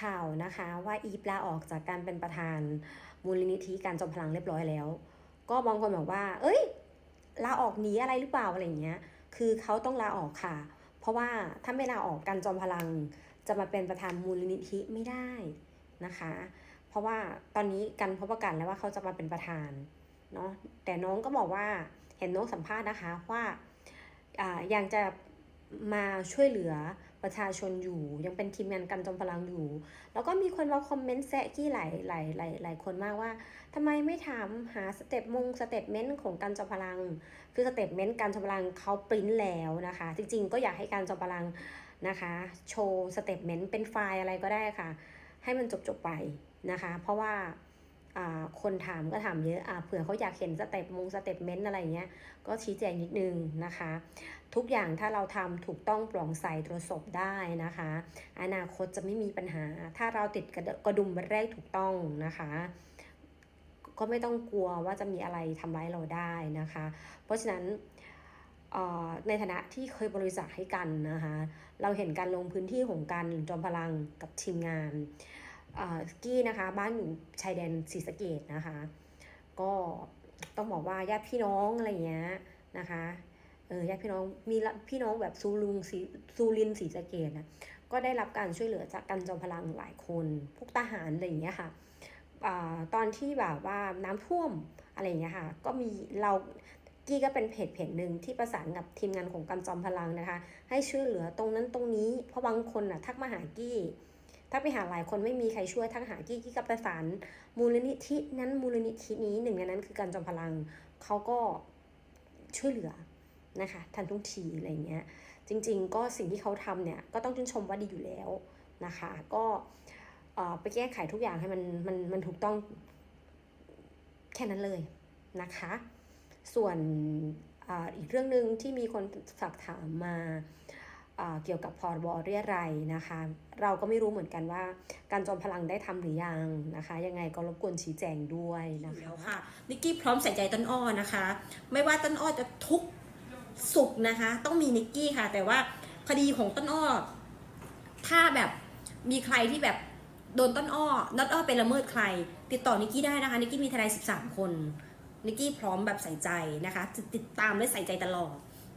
ข่าวนะคะว่าอีฟลาออกจากการเป็นประธานมูลนิธิการจอมพลังเรียบร้อยแล้ว ก็บางคนบอกว่า เอ้ยลาออกหนีอะไรหรือเปล่าอะไรเงี้ย คือเขาต้องลาออกค่ะ เพราะว่าถ้าไม่ลาออกการจอมพลัง จะมาเป็นประธานมูลนิธิไม่ได้นะคะ เพราะว่าตอนนี้กันเขาประกาศแล้วว่าเขาจะมาเป็นประธานเนาะแต่น้องก็บอกว่าเห็นน้องสัมภาษณ์นะคะว่าอ่ายังจะมาช่วยเหลือ ประชาชนอยู่ ยังเป็นทีมงานกันจอมพลังอยู่ แล้วก็มีคนมาคอมเมนต์แซะกี้หลายหลายหลายหลายคนมากว่าทำไมไม่ถามหาสเต็ปมงสเต็ปเมนต์ของการจอมพลัง คือสเต็ปเมนต์การจอมพลังเขาปริ้นแล้วนะคะ จริง ๆ ก็อยากให้การจอมพลังนะคะ โชว์สเต็ปเมนต์เป็นไฟล์อะไรก็ได้ค่ะ ให้มันจบๆไปนะคะ เพราะว่า คนถามก็ถามเยอะอ่าเผื่อเขาอยากเห็นสเต็ปมงสเต็ปเมนต์อะไรเงี้ย ก็ชี้แจงนิดนึงนะคะ ทุกอย่างถ้าเราทำถูกต้องโปร่งใสตรวจสอบได้นะคะ อนาคตจะไม่มีปัญหา ถ้าเราติดกระดกระดุมม็ดแรกถูกต้องนะคะก็ไม่ต้องกลัวว่าจะมีอะไรทำร้ายเราได้นะคะ เพราะฉะนั้นในฐานะที่เคยบริจาคให้กันนะคะ เราเห็นการลงพื้นที่ของการจอมพลังกับทีมงาน กี้นะคะบ้านอยู่ชายแดนศรีสะเกดนะคะ ก็ต้องบอกว่าญาติพี่น้องอะไรอย่างเงี้ยนะคะเออญาติพี่น้องมีพี่น้องแบบซูลุงสีซูรินศรีสะเกดนะก็ได้รับการช่วยเหลือจากกันจอมพลังหลายคนพวกทหารอะไรอย่างเงี้ยค่ะอตอนที่แบบว่าน้ำท่วมอะไรอย่างเงี้ยค่ะก็มีเรากี้ก็เป็นเพจเพจหนึ่งที่ประสานกับทีมงานของกันจอมพลังนะคะ ให้ช่วยเหลือตรงนั้นตรงนี้เพราะบางคนน่ะทักมาหากี้ ถ้าไปหาหลายคนไม่มีใครช่วยทักหากี้กี้กับประสานมูลนิธินั้นมูลนิธินี้หนึ่งในนั้นคือการจอมพลังเขาก็ช่วยเหลือนะคะทันทุกทีอะไรเงี้ยจริง ๆ ก็สิ่งที่เขาทำเนี่ยก็ต้องชื่นชมว่าดีอยู่แล้วนะคะก็ไปแก้ไขทุกอย่างให้มันมันมันถูกต้องแค่นั้นเลยนะคะ ส่วนออีกเรื่องหนึ่งที่มีคนฝากถามมา เกี่ยวกับพรบเรียรัยนะคะ เราก็ไม่รู้เหมือนกันว่า การจอมพลังได้ทำหรือยังนะคะ ยังไงก็รบกวนชี้แจงด้วยนะคะแล้วค่ะนิกกี้พร้อมใส่ใจต้นอ้อนะคะ ไม่ว่าต้นอ้อจะทุกสุขนะคะ ต้องมีนิกกี้ค่ะ แต่ว่าคดีของต้นอ้อ ถ้าแบบมีใครที่แบบโดนต้นอ้อต้นอ้อไปละเมิดใคร ติดต่อนิกกี้ได้นะคะนิกกี้มีทนาย13 คนนิกกี้พร้อมแบบใส่ใจนะคะจะติดตามและใส่ใจตลอด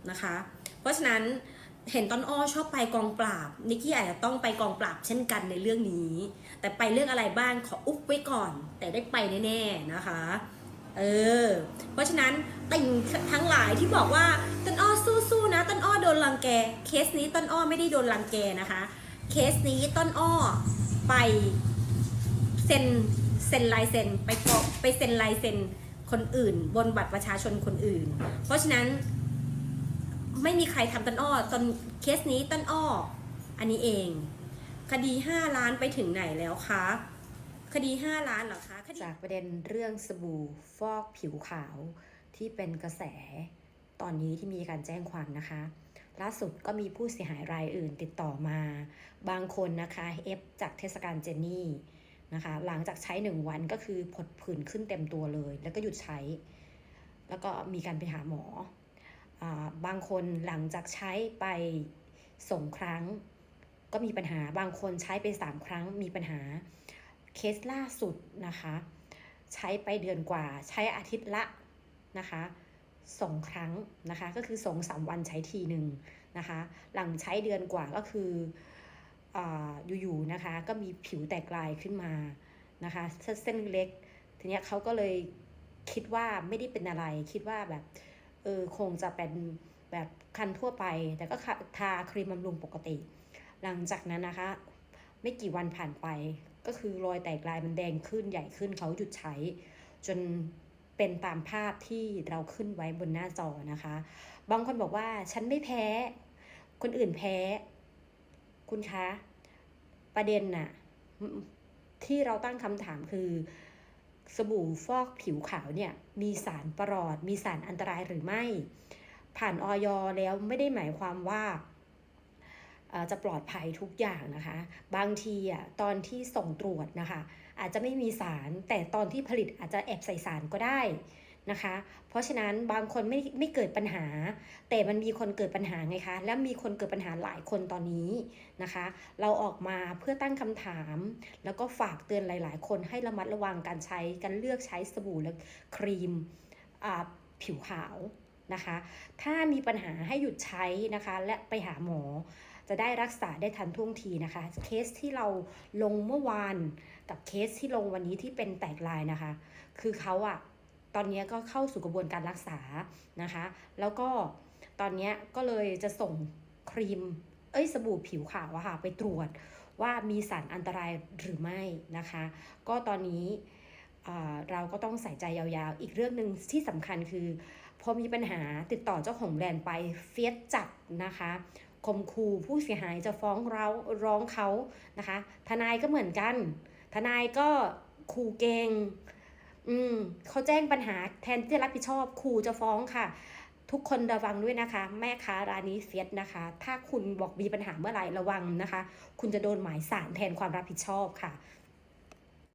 นะคะ เพราะฉะนั้น เห็นต้นอ้อชอบไปกองปราบนิกกี้อาจจะต้องไปกองปราบเช่นกันในเรื่องนี้ แต่ไปเรื่องอะไรบ้างขออุ๊บไว้ก่อน แต่ได้ไปแน่ๆนะคะเออเพราะฉะนั้นติ่งทั้งหลายที่บอกว่าต้นอ้อสู้ๆนะต้นอ้อโดนรังแกเคสนี้ต้นอ้อไม่ได้โดนรังแกนะคะ เคสนี้ต้นอ้อไปเซ็นเซ็นลายเซ็นไปกรอกไปเซ็นลายเซ็นคนอื่น บนบัตรประชาชนคนอื่น เพราะฉะนั้น ไม่มีใครทำต้นอ้อตอนเคสนี้ต้นอ้อ อันนี้เอง คดี 5 ล้านไปถึงไหนแล้วคะคดี 5 ล้านเหรอคะคจากประเด็นเรื่องสบู่ฟอกผิวขาวที่เป็นกระแสตอนนี้ที่มีการแจ้งความนะคะ ล่าสุดก็มีผู้เสียหายรายอื่นติดต่อมา บางคนนะคะเอฟจากเทศกาลเจนนี่นะคะ หลังจากใช้หนึ่งวันก็คือผดผื่นขึ้นเต็มตัวเลย แล้วก็หยุดใช้ แล้วก็มีการไปหาหมอ บางคนหลังจากใช้ไปสองครั้ง ก็มีปัญหาบางคนใช้ไปสามครั้งมีปัญหาเคสล่าสุดนะคะ ใช้ไปเดือนกว่า ใช้อาทิตย์ละนะคะสองครั้งนะคะ ก็คือสองสามวันใช้ทีหนึ่งนะคะ หลังใช้เดือนกว่าก็คือออยู่ๆนะคะ ก็มีผิวแตกลายขึ้นมานะคะเส้นเส้นเล็ก ทีเนี้ยเขาก็เลยคิดว่าไม่ได้เป็นอะไรคิดว่าแบบ เออคงจะเป็นแบบคันทั่วไป แต่ก็ทาครีมบำรุงปกติ หลังจากนั้นนะคะ ไม่กี่วันผ่านไป ก็คือรอยแตกลายมันแดงขึ้นใหญ่ขึ้นเขาหยุดใช้ จนเป็นตามภาพที่เราขึ้นไว้บนหน้าจอนะคะ บางคนบอกว่าฉันไม่แพ้ คนอื่นแพ้ คุณคะ ประเด็นน่ะที่เราตั้งคำถามคือ สบู่ฟอกผิวขาวเนี่ยมีสารประหลอด มีสารอันตรายหรือไม่ ผ่านออยแล้วไม่ได้หมายความว่าจะปลอดภัยทุกอย่างนะคะ บางทีอะตอนที่ส่งตรวจนะคะ อาจจะไม่มีสารแต่ตอนที่ผลิตอาจจะแอบใส่สารก็ได้ นะคะ เพราะฉะนั้นบางคนไม่ไม่เกิดปัญหา แต่มันมีคนเกิดปัญหาไงคะ และมีคนเกิดปัญหาหลายคนตอนนี้นะคะ เราออกมาเพื่อตั้งคำถาม แล้วก็ฝากเตือนหลาย ๆ คนให้ระมัดระวังการใช้การเลือกใช้สบู่และครีมผิวขาวนะคะ ถ้ามีปัญหาให้หยุดใช้นะคะ และไปหาหมอจะได้รักษาได้ทันท่วงทีนะคะ เคสที่เราลงเมื่อวานกับเคสที่ลงวันนี้ที่เป็นแตกลายนะคะ คือเขาอะ ตอนนี้ก็เข้าสู่กระบวนการรักษานะคะ แล้วก็ตอนนี้ก็เลยจะส่งครีม เอ้ยสบู่ผิวขาวอะค่ะไปตรวจว่ามีสารอันตรายหรือไม่นะคะ ก็ตอนนี้เราก็ต้องใส่ใจยาวๆ อีกเรื่องหนึ่งที่สำคัญคือพอมีปัญหาติดต่อเจ้าของแบรนด์ไปเฟียสจัดนะคะคมคูผู้เสียหายจะฟ้องเราร้องเขานะคะ ทนายก็เหมือนกัน ทนายก็ขู่เกง อืมเขาแจ้งปัญหาแทนที่จะรับผิดชอบครูจะฟ้องค่ะ ทุกคนระวังด้วยนะคะ แม่ค้าร้านนี้เฟียสนะคะ ถ้าคุณบอกมีปัญหาเมื่อไหร่ระวังนะคะ คุณจะโดนหมายสารแทนความรับผิดชอบค่ะ